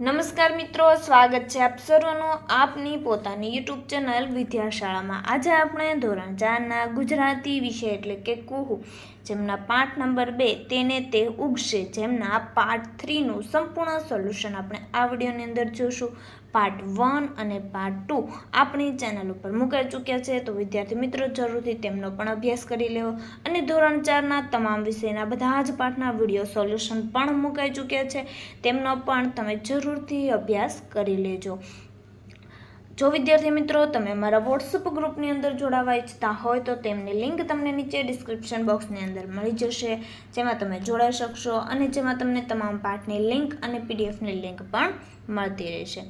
નમસ્કાર મિત્રો, સ્વાગત છે આપ સર્વનું આપની પોતાની યુટ્યુબ ચેનલ વિદ્યાશાળામાં. આજે આપણે ધોરણ ચારના ગુજરાતી વિષય એટલે કે કુહુ, જેમના પાઠ નંબર બે, તેને તે ઉગશે. જેમના પાર્ટ થ્રીનું સંપૂર્ણ સોલ્યુશન આપણે આ વિડીયોની અંદર જોશું. પાર્ટ વન અને પાર્ટ ટુ આપણી ચેનલ ઉપર મુકાઈ ચૂક્યા છે. તો વિદ્યાર્થી મિત્રો, જરૂરથી તેમનો પણ અભ્યાસ કરી લેવો અને ધોરણ ચારના તમામ વિષયના બધા જ પાઠના વીડિયો સોલ્યુશન પણ મુકાઈ ચૂક્યા છે. તેમનો પણ તમે જરૂરથી અભ્યાસ કરી લેજો. જો વિદ્યાર્થી મિત્રો, તમે મારા વોટ્સઅપ ગ્રુપની અંદર જોડાવા ઈચ્છતા હોય તો તેમની લિંક તમને નીચે ડિસ્ક્રિપ્શન બોક્સની અંદર મળી જશે. જેમાં તમે જોડાઈ શકશો અને જેમાં તમને તમામ પાઠની લિંક અને પીડીએફની લિંક પણ મળતી રહેશે.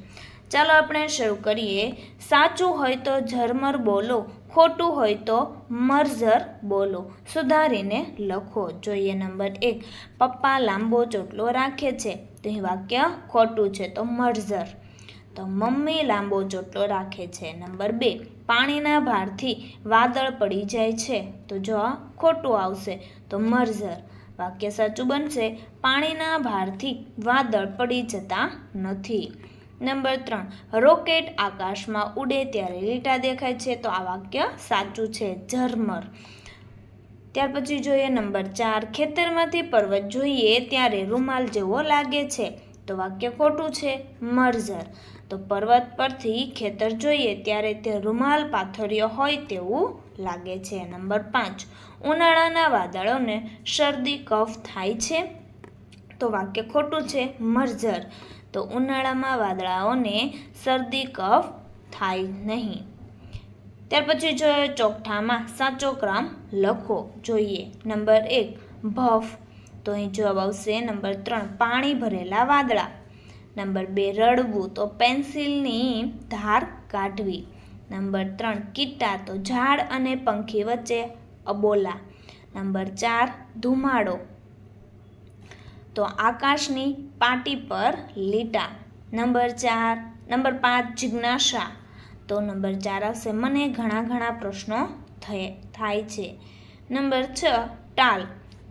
ચાલો આપણે શરૂ કરીએ. સાચું હોય તો ઝરમર બોલો, ખોટું હોય તો મરઝર બોલો. સુધારીને લખો. જોઈએ નંબર એક. પપ્પા લાંબો ચોટલો રાખે છે. તો એ વાક્ય ખોટું છે તો મરઝર. તો મમ્મી લાંબો ચોટલો રાખે છે. નંબર બે. પાણીના ભારથી વાદળ પડી જાય છે. તો જો આ ખોટું આવશે તો મરઝર. વાક્ય સાચું બનશે. પાણીના ભારથી વાદળ પડી જતા નથી. નંબર ત્રણ, રોકેટ આકાશમાં ઉડે ત્યારે લીટા દેખાય છે, તો આ વાક્ય સાચું છે, ઝરમર. ત્યાર પછી જોઈએ નંબર ચાર, ખેતરમાંથી પર્વત જોઈએ ત્યારે રૂમાલ જેવો લાગે છે, તો વાક્ય ખોટું છે, મરઝર. તો પર્વત પરથી ખેતર જોઈએ ત્યારે તે રૂમાલ પાથર્યો હોય તેવું લાગે છે. નંબર પાંચ, ઉનાળાના વાદળોને શરદી, કફ થાય છે, તો વાક્ય ખોટું છે, મરઝર. તો ઉનાળામાં વાદળાઓને શરદી, કફ થાય નહીં. ત્યાર પછી જો ચોકઠામાં સાચો ક્રમ લખો જોઈએ. નંબર એક, ભફ. તો અહીં જવાબ આવશે નંબર ત્રણ, પાણી ભરેલા વાદળા. નંબર બે, રડવું. તો પેન્સિલની ધાર કાઢવી. નંબર ત્રણ, કીટા. તો ઝાડ અને પંખી વચ્ચે અબોલા. નંબર ચાર, ધુમાડો. તો આકાશની પાટી પર લીટા. નંબર ચાર, નંબર પાંચ જિજ્ઞાસા. તો નંબર ચાર આવશે, મને ઘણા ઘણા પ્રશ્નો થાય છે. નંબર છ, ટાલ.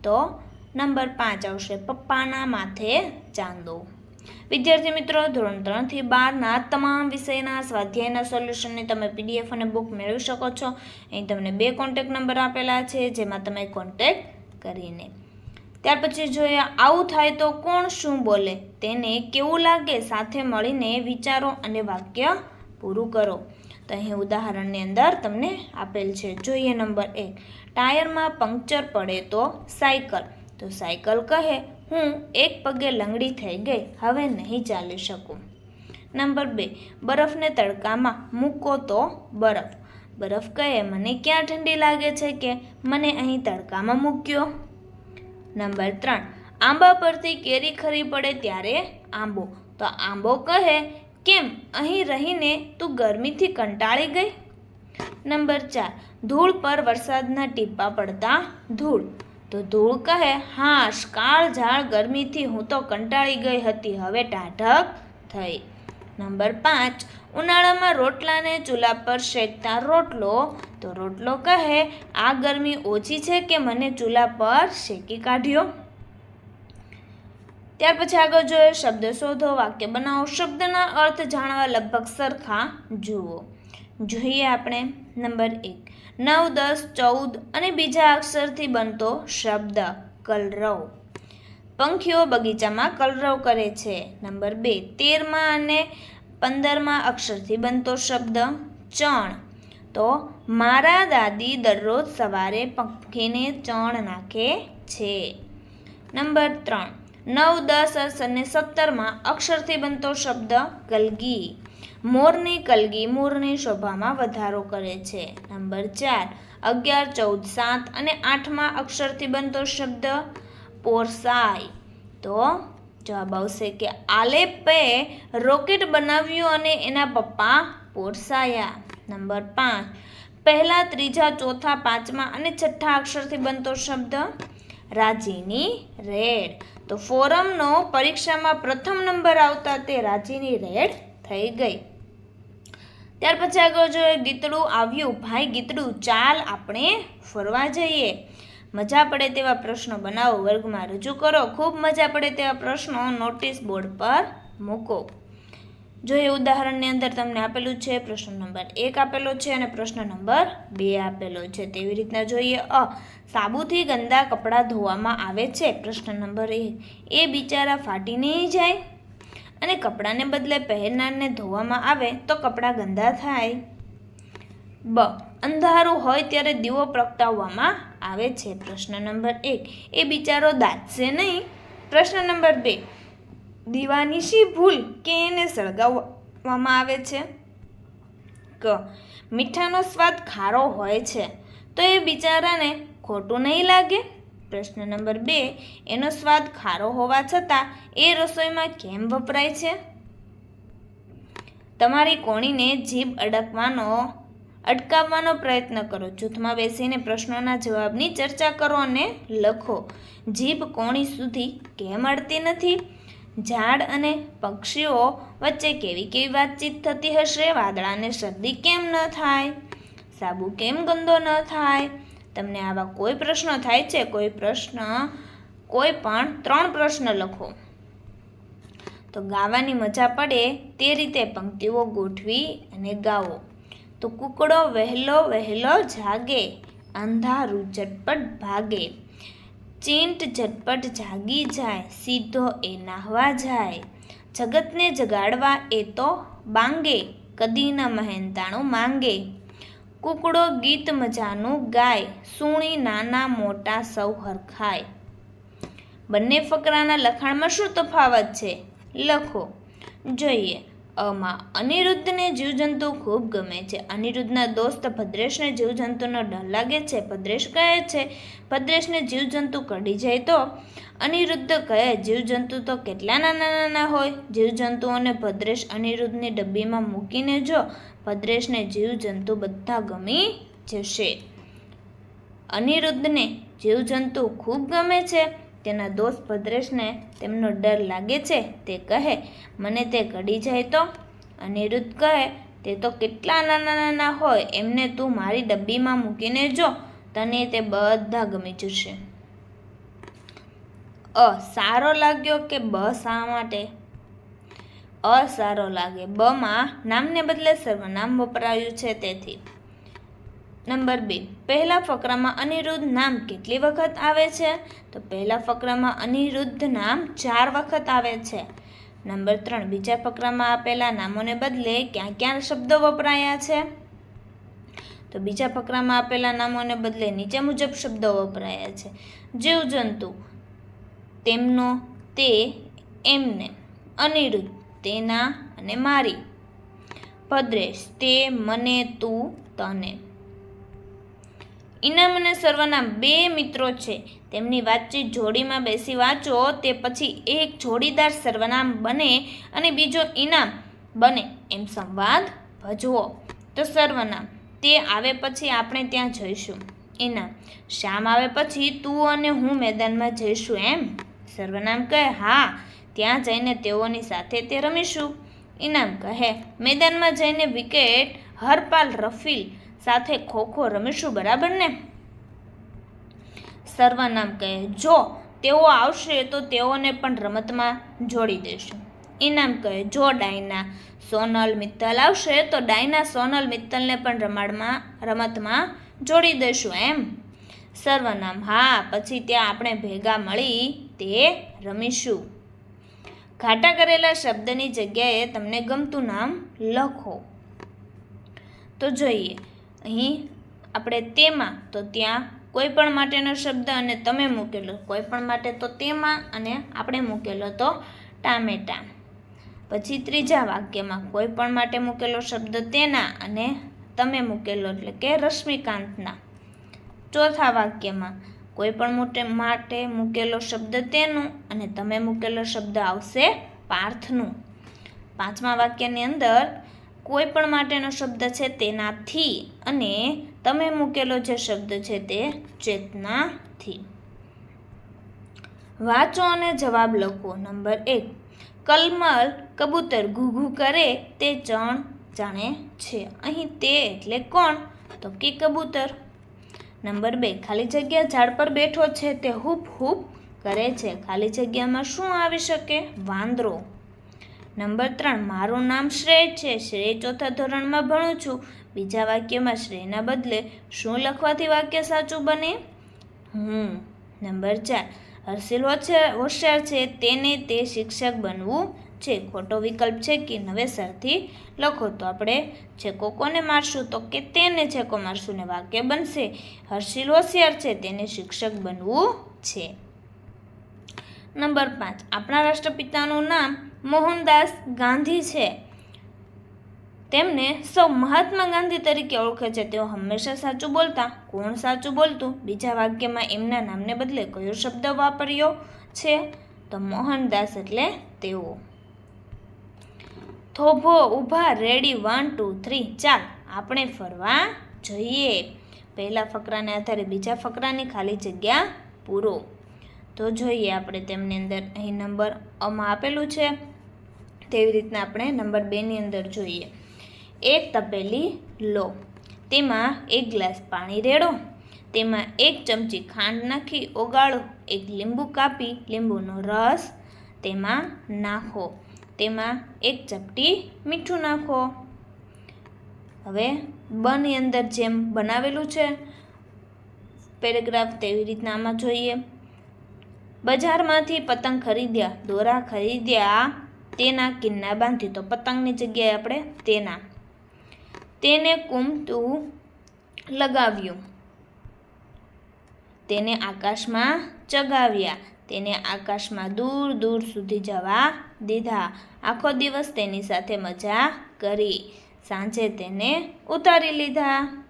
તો નંબર પાંચ આવશે, પપ્પાના માથે ચાંદો. વિદ્યાર્થી મિત્રો, ધોરણ ત્રણથી બારના તમામ વિષયના સ્વાધ્યાયના સોલ્યુશનની તમે પીડીએફ અને બુક મેળવી શકો છો. અહીં તમને બે કોન્ટેક નંબર આપેલા છે, જેમાં તમે કોન્ટેક કરીને ત્યાર પછી જોઈએ આવું થાય તો કોણ શું બોલે? તેને કેવું લાગે? સાથે મળીને વિચારો અને વાક્ય પૂરું કરો. તો અહીં ઉદાહરણની અંદર તમને આપેલ છે. જોઈએ નંબર એક. ટાયરમાં પંક્ચર પડે તો સાયકલ. તો સાયકલ કહે, હું એક પગે લંગડી થઈ ગઈ. હવે નહીં ચાલી શકું. નંબર બે. બરફને તડકામાં મૂકો તો બરફ. બરફ કહે, મને ક્યાં ઠંડી લાગે છે કે? મને અહીં તડકામાં મૂક્યો. નંબર ત્રણ. આંબા પરથી કેરી ખરી પડે ત્યારે આંબો. તો આંબો કહે, કેમ? અહીં રહીને તું ગરમીથી કંટાળી ગઈ? નંબર ચાર. ધૂળ પર વરસાદના ટીપા પડતા ધૂળ. તો ધૂળ કહે હા કાળ ઝાડ ગરમીથી હું તો કંટાળી ગઈ હતી. હવે ટાઢક થઈ નંબર પાંચ. ઉનાળામાં રોટલાને ચૂલા પર શેકતા રોટલો. તો રોટલો કહે, આ ગરમી ઓછી છે કે મને ચૂલા પર શેકી કાઢ્યો? ત્યાર પછી આગળ જોઈએ, શબ્દ શોધો, વાક્ય બનાવો. શબ્દના અર્થ જાણવા લગભગ સરખા જુઓ. જોઈએ આપણે નંબર એક. નવ, દસ, ચૌદ અને બીજા અક્ષરથી બનતો શબ્દ કલરવ. પંખીઓ બગીચામાં કલરવ કરે છે. નંબર બે. તેરમાં અને પંદરમાં અક્ષરથી બનતો શબ્દ ચણ. તો મારા દાદી દરરોજ સવારે પંખીને ચણ નાખે છે. નંબર ત્રણ. નવ, દસ અને સત્તરમાં અક્ષરથી બનતો શબ્દ કલગી. મોરની કલગી મોરની શોભામાં વધારો કરે છે. નંબર ચાર. અગિયાર, ચૌદ, સાત અને આઠમાં અક્ષરથી બનતો શબ્દ પોરસાય તો જવાબ આવશે કે આલેપે રોકેટ બનાવ્યું અને એના પપ્પા પોરસાયા. નંબર પાંચ. પહેલા, ત્રીજા, ચોથા, પાંચમા અને છઠ્ઠા અક્ષરથી બનતો શબ્દ રાજીની રેડ. તો ફોરમનો પરીક્ષામાં પ્રથમ નંબર આવતા તે રાજીની રેડ થઈ ગઈ. ત્યાર પછી આગળ જોઈએ, ગીતડું આવ્યું. ભાઈ, ગીતડું ચાલ, આપણે ફરવા જઈએ. મજા પડે તેવા પ્રશ્નો બનાવો, વર્ગમાં રજૂ કરો. ખૂબ મજા પડે તેવા પ્રશ્નો નોટિસ બોર્ડ પર મૂકો. જો એ ઉદાહરણની અંદર તમને આપેલું છે, પ્રશ્ન નંબર એક આપેલો છે અને પ્રશ્ન નંબર બે આપેલો છે. તેવી રીતના જોઈએ, અ, સાબુથી ગંદા કપડાં ધોવામાં આવે છે. પ્રશ્ન નંબર એ એ બિચારા ફાટી નહીં જાય અને કપડાને બદલે પહેરનારને ધોવામાં આવે તો કપડાં ગંદા થાય. બ, અંધારું હોય ત્યારે દીવો પ્રગટાવવામાં આવે છે. પ્રશ્ન નંબર એક, એ બિચારો દાદશે નહીં? પ્રશ્ન નંબર બે, દીવાની શી ભૂલ કે એને સળગાવવામાં આવે છે? ક, મીઠાનો સ્વાદ ખારો હોય છે, તો એ બિચારાને ખોટું નહીં લાગે? પ્રશ્ન નંબર બે, એનો સ્વાદ ખારો હોવા છતાં એ રસોઈમાં કેમ વપરાય છે? તમારી કોણીને જીભ અડકવાનો અટકાવવાનો પ્રયત્ન કરો. જૂથમાં બેસીને પ્રશ્નોના જવાબની ચર્ચા કરો અને લખો. જીભ કોણી સુધી કેમ અડતી નથી? ઝાડ અને પક્ષીઓ વચ્ચે કેવી કેવી વાતચીત થતી હશે? વાદળાને શરદી કેમ ન થાય? સાબુ કેમ ગંદો ન થાય? તમને આવા કોઈ પ્રશ્નો થાય છે? કોઈ પ્રશ્ન, કોઈ પણ ત્રણ પ્રશ્ન લખો. તો ગાવાની મજા પડે તે રીતે પંક્તિઓ ગોઠવી અને ગાઓ તો કુકડો વહેલો વહેલો જાગે, અંધારું ઝટપટ ભાગે. ચીંટ ઝટપટ જાગી જાય, સીધો એ નાહવા જાય. જગતને જગાડવા એ તો બાંગે કદી ન મહેનતાણું માંગે. કુકડો ગીત મજાનું ગાય, સૂણી નાના મોટા સૌ હરખાય. બંને ફકરાના લખાણમાં શું તફાવત છે? લખો. જોઈએ. અમાં અનિરુદ્ધને જીવજંતુ ખૂબ ગમે છે. અનિરુદ્ધના દોસ્ત ભદ્રેશને જીવજંતુનો ડર લાગે છે. ભદ્રેશ કહે છે, ભદ્રેશને જીવજંતુ કડી જાય તો? અનિરુદ્ધ કહે, જીવજંતુ તો કેટલા નાના નાના હોય. જીવજંતુઓને ભદ્રેશ અનિરુદ્ધની ડબ્બીમાં મૂકીને જો, ભદ્રેશને જીવજંતુ બધા ગમી જશે. અનિરુદ્ધને જીવજંતુ ખૂબ ગમે છે. તેના દોસ્ત ભદ્રેશને તેમનો ડર લાગે છે તે કહે, મને તે ઘડી જાય તો? અનિરુદ્ધ કહે, તે તો કેટલા નાના નાના હોય, એમને તું મારી ડબ્બીમાં મૂકીને જો, તને તે બધા ગમી જશે. અ, સારો લાગ્યો કે બ શા માટે? અ, સારો લાગે. બમાં નામને બદલે સર્વનામ વપરાયું છે તેથી. નંબર બે, પહેલા ફકરામાં અનિરુદ્ધ નામ કેટલી વખત આવે છે? તો પહેલા ફકરામાં અનિરુદ્ધ નામ ચાર વખત આવે છે. નંબર ત્રણ, બીજા ફકરામાં આપેલા નામોને બદલે ક્યાં ક્યાં શબ્દો વપરાયા છે? તો બીજા ફકરામાં આપેલા નામોને બદલે નીચે મુજબ શબ્દો વપરાયા છે. જીવજંતુ, તેમનો તે, એમને, અનિરુદ્ધ, તેના અને મારી. ભદ્રેશ, તે, મને, તું, તને. ઇનામ અને સર્વનામ બે મિત્રો છે. તેમની વાતચીત જોડીમાં બેસી વાંચો, તે પછી એક જોડીદાર સર્વનામ બને અને બીજો ઇનામ બને. એમ સંવાદ ભજવો. તો સર્વનામ, તે આવે પછી આપણે ત્યાં જઈશું. ઇનામ શ્યામ આવે પછી તું અને હું મેદાનમાં જઈશું એમ. સર્વનામ કહે, હા. ત્યાં જઈને તેઓની સાથે તે રમીશું. ઇનામ કહે, મેદાનમાં જઈને વિકેટ હરપાલ રફીલ સાથે ખોખો રમીશું, બરાબર ને? સર્વનામ કહે, જો તેઓ આવશે તો તેઓને પણ રમતમાં જોડી દઈશું ઇનામ કહે, જો ડાયના સોનલ મિત્તલ આવશે તો ડાયના સોનલ મિત્તલને પણ રમાડમાં, રમતમાં જોડી દઈશું એમ. સર્વનામ હા, પછી ત્યાં આપણે ભેગા મળી તે રમીશું. ઘાટા કરેલા શબ્દની જગ્યાએ તમને ગમતું નામ લખો. તો જોઈએ અહીં આપણે તેમાં તો ત્યાં કોઈ પણ માટેનો શબ્દ અને તમે મૂકેલો. કોઈ પણ માટે તો તેમાં અને આપણે મૂકેલો તો ટામેટા. પછી ત્રીજા વાક્યમાં કોઈ પણ માટે મૂકેલો શબ્દ તેના અને તમે મૂકેલો એટલે કે રશ્મિકાંતના. ચોથા વાક્યમાં કોઈ પણ મોટે માટે મૂકેલો શબ્દ તેનું અને તમે મૂકેલો શબ્દ આવશે પાર્થનું. પાંચમા વાક્યની અંદર કોઈ પણ માટેનો શબ્દ છે તેનાથી અને તમે મૂકેલો જે શબ્દ છે તે ચેતનાથી. વાંચો અને જવાબ લખો. નંબર એક કલમલ કબૂતર ઘૂઘૂ કરે તે ચણ જાણે છે. અહીં તે એટલે કોણ? તો કે કબૂતર. નંબર બે, ખાલી જગ્યા ઝાડ પર બેઠો છે તે હૂપ હૂપ કરે છે. ખાલી જગ્યામાં શું આવી શકે? વાંદરો. નંબર ત્રણ, મારું નામ શ્રેય છે. શ્રેય ચોથા ધોરણમાં ભણું છું. બીજા વાક્યમાં શ્રેયના બદલે શું લખવાથી વાક્ય સાચું બને? હું. નંબર ચાર, હર્ષિલ હોશિયાર હોશિયાર છે. તેને તે શિક્ષક બનવું છે. ખોટો વિકલ્પ છે કે નવેસરથી લખો. તો આપણે છેકો કોને મારશું? તો કે તેને છેકો મારશું ને વાક્ય બનશે. હર્ષિલ હોશિયાર છે. તેને શિક્ષક બનવું છે. નંબર પાંચ, આપણા રાષ્ટ્રપિતાનું નામ મોહનદાસ ગાંધી છે. તેમને સૌ મહાત્મા ગાંધી તરીકે ઓળખે છે. તેઓ હંમેશા સાચું બોલતા, કોણ સાચું બોલતું? બીજા વાક્યમાં એમના નામને બદલે કયો શબ્દ વાપર્યો છે? તો મોહનદાસ એટલે તેઓ. થોભો ઊભા રેડી વન ટુ થ્રી ચાલ, આપણે ફરવા જઈએ. પહેલા ફકરાને આધારે બીજા ફકરાની ખાલી જગ્યા પૂરો. તો જોઈએ આપણે તેમની અંદર અહીં નંબર અમાં આપેલું છે. તેવી રીતના આપણે નંબર બેની અંદર જોઈએ. એક તપેલી લો, તેમાં એક ગ્લાસ પાણી રેડો, તેમાં એક ચમચી ખાંડ નાખી ઓગાળો, એક લીંબુ કાપી, લીંબુનો રસ તેમાં નાખો, તેમાં એક ચપટી મીઠું નાખો. હવે બની અંદર જેમ બનાવેલું છે, પેરેગ્રાફ તેવી રીતના આમાં જોઈએ. બજારમાંથી પતંગ ખરીદ્યા, દોરા ખરીદ્યા તેના કિન્ના બાંધી તો પતંગની જગ્યાએ આપણે તેના, તેને કુમતું લગાવ્યું. તેને આકાશમાં ચગાવ્યા. તેને આકાશમાં દૂર દૂર સુધી જવા દીધા. આખો દિવસ તેની સાથે મજા કરી. સાંજે તેને ઉતારી લીધા.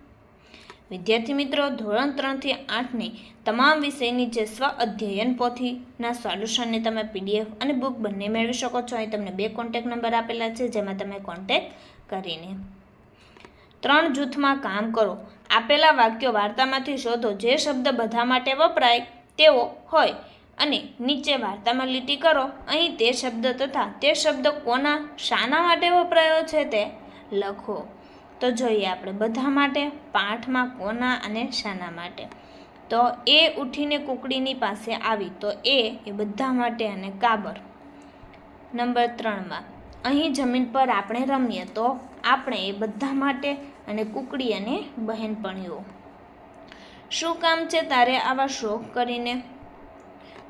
વિદ્યાર્થી મિત્રો, ધોરણ ત્રણથી આઠની તમામ વિષયની જે સ્વ અધ્યયન પોથીના સોલ્યુશનને તમે પીડીએફ અને બુક બંને મેળવી શકો છો. અહીં તમને બે કોન્ટેક નંબર આપેલા છે, જેમાં તમે કોન્ટેક કરીને ત્રણ જૂથમાં કામ કરો. આપેલા વાક્યો વાર્તામાંથી શોધો. જે શબ્દ બધા માટે વપરાય તેવો હોય અને નીચે વાર્તામાં લીટી કરો. અહીં તે શબ્દ તથા તે શબ્દ કોના, શાના માટે વપરાયો છે તે લખો. તો જોઈએ આપણે બધા માટે, પાઠમાં, કોના અને શાના માટે. તો એ ઉઠીને કુકડીની પાસે આવી, તો એ એ બધા માટે અને કાબર. નંબર ત્રણમાં, અહીં જમીન પર આપણે રમીએ, તો આપણે એ બધા માટે અને કુકડી અને બહેનપણીઓ. શું કામ છે તારે આવા શોખ કરીને?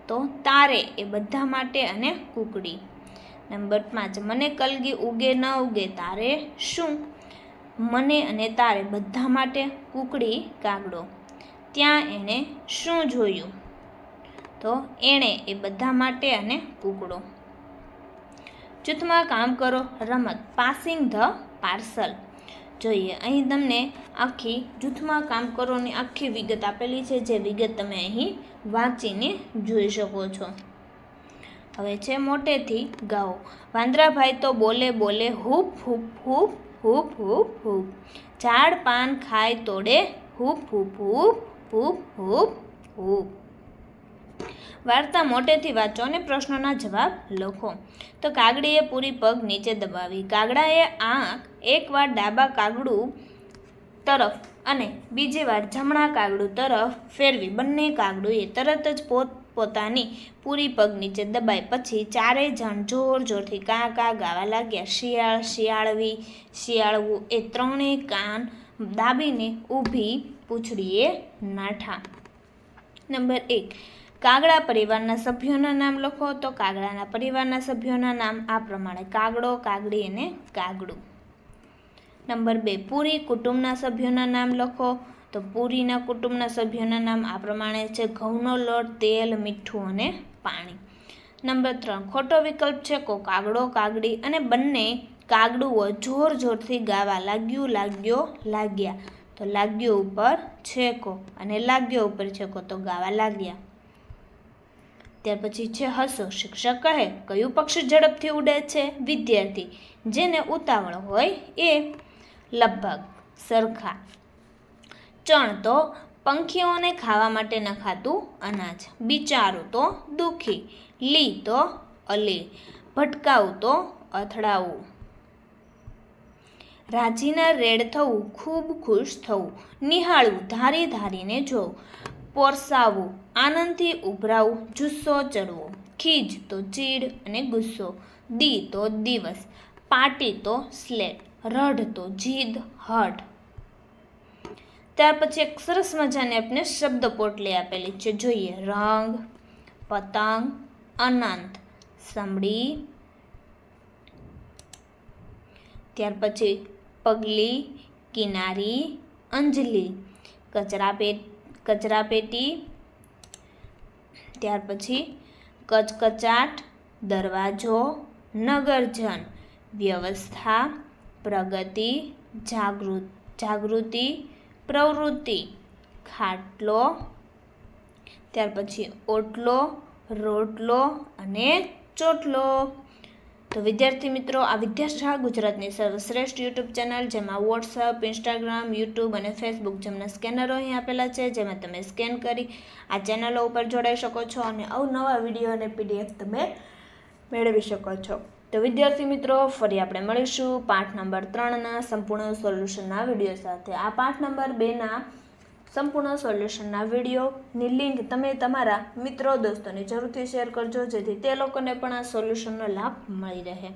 તો તારે એ બધા માટે અને કુકડી. નંબર પાંચ, મને કલગી ઉગે ન ઉગે, તારે શું? મને અને તારે બધા માટે કુકડી કાગડો ત્યાં એણે શું જોયું? તો એણે એ બધા માટે અને કૂકડો. જૂથમાં કામ કરો, રમત પાસિંગ ધ પાર્સલ જોઈએ, અહીં તમને આખી જૂથમાં કામ કરોની આખી વિગત આપેલી છે, જે વિગત તમે અહીં વાંચીને જોઈ શકો છો. હવે છે મોટેથી ગાઓ. વાંદરાભાઈ તો બોલે બોલે હૂપ હૂપ હૂપ હૂપ હૂપ હૂપ. ઝાડ પાન ખાય તોડે હૂપ હૂપ હૂપ હૂપ હૂપ હૂપ. વાર્તા મોટેથી વાંચો અને પ્રશ્નોના જવાબ લખો. તો કાગડીએ પૂરી પગ નીચે દબાવી. કાગડાએ આંખ એકવાર ડાબા કાગડું તરફ અને બીજી વાર જમણા કાગડું તરફ ફેરવી. બંને કાગડુએ તરત જ પોત પોતાની પૂરી પગ નીચે દબાઈ. પછી ચારેય જણ જોર જોરથી કા કા ગાવા લાગ્યા. શિયાળ, શિયાળવી, શિયાળવું એ ત્રણેય કાન દાબીને ઊભી પૂંછડીએ નાઠા. નંબર એક, કાગડા પરિવારના સભ્યોના નામ લખો. તો કાગડાના પરિવારના સભ્યોના નામ આ પ્રમાણે કાગડો, કાગડી અને કાગડું. નંબર બે, પૂરી કુટુંબના સભ્યોના નામ લખો. તો પૂરીના કુટુંબના સભ્યોના નામ આ પ્રમાણે છે. ઘઉંનો લોટ, તેલ, મીઠું અને પાણી. નંબર ત્રણ. ખોટો વિકલ્પ છે કો કાગડો કાગડી અને બંને કાગડુઓ જોર જોરથી ગાવા લાગ્યું, લાગ્યો, લાગ્યા. તો લાગ્યો ઉપર છેકો અને લાગ્યો ઉપર છેકો તો ગાવા લાગ્યા. ત્યાર પછી છે હસો. શિક્ષક કહે, કયું પક્ષી ઝડપથી ઉડે છે? વિદ્યાર્થી, જેને ઉતાવળ હોય એ લગભગ સરખા ચણ તો પંખીઓને ખાવા માટે નખાતું અનાજ, બિચારું તો દુઃખી, લી તો અલી ભટકાવું તો અથડાવું રાજીના રેડ થવું, ખૂબ ખુશ થવું, નિહાળવું, ધારી ધારીને જોવું પોરસાવવું આનંદથી ઉભરાવું, જુસ્સો ચડવો, ખીજ તો ચીડ અને ગુસ્સો, દી તો દિવસ, પાટી તો સ્લેટ, રઢ તો જીદ, હઠ. ત્યાર પછી એક સરસ મજાની આપણે શબ્દ પોટલી આપેલી છે. જોઈએ, રંગ, પતંગ, અનંત સમડી ત્યાર પછી પગલી, કિનારી, અંજલી, કચરા પે, કચરા પેટી. ત્યાર પછી કચકચાટ, દરવાજો, નગરજન, વ્યવસ્થા, પ્રગતિ, જાગૃત, જાગૃતિ પ્રવૃત્તિ. ખાટલો, ત્યાર પછી ઓટલો, રોટલો અને ચોટલો. તો વિદ્યાર્થી મિત્રો, આ વિદ્યાશાળા ગુજરાતની સર્વશ્રેષ્ઠ યુટ્યુબ ચેનલ, જેમાં વોટ્સઅપ ઇન્સ્ટાગ્રામ યુટ્યુબ અને ફેસબુક જેમના સ્કેનરો અહીં આપેલા છે, જેમાં તમે સ્કેન કરી આ ચેનલો ઉપર જોડાઈ શકો છો અને અવનવા વીડિયો અને પીડીએફ તમે મેળવી શકો છો. તો વિદ્યાર્થી મિત્રો, ફરી આપણે મળીશું પાઠ નંબર ત્રણના સંપૂર્ણ સોલ્યુશનના વીડિયો સાથે. આ પાઠ નંબર બેના સંપૂર્ણ સોલ્યુશનના વિડીયોની લિંક તમે તમારા મિત્રો, દોસ્તોને જરૂરથી શેર કરજો, જેથી તે લોકોને પણ આ સોલ્યુશનનો લાભ મળી રહે.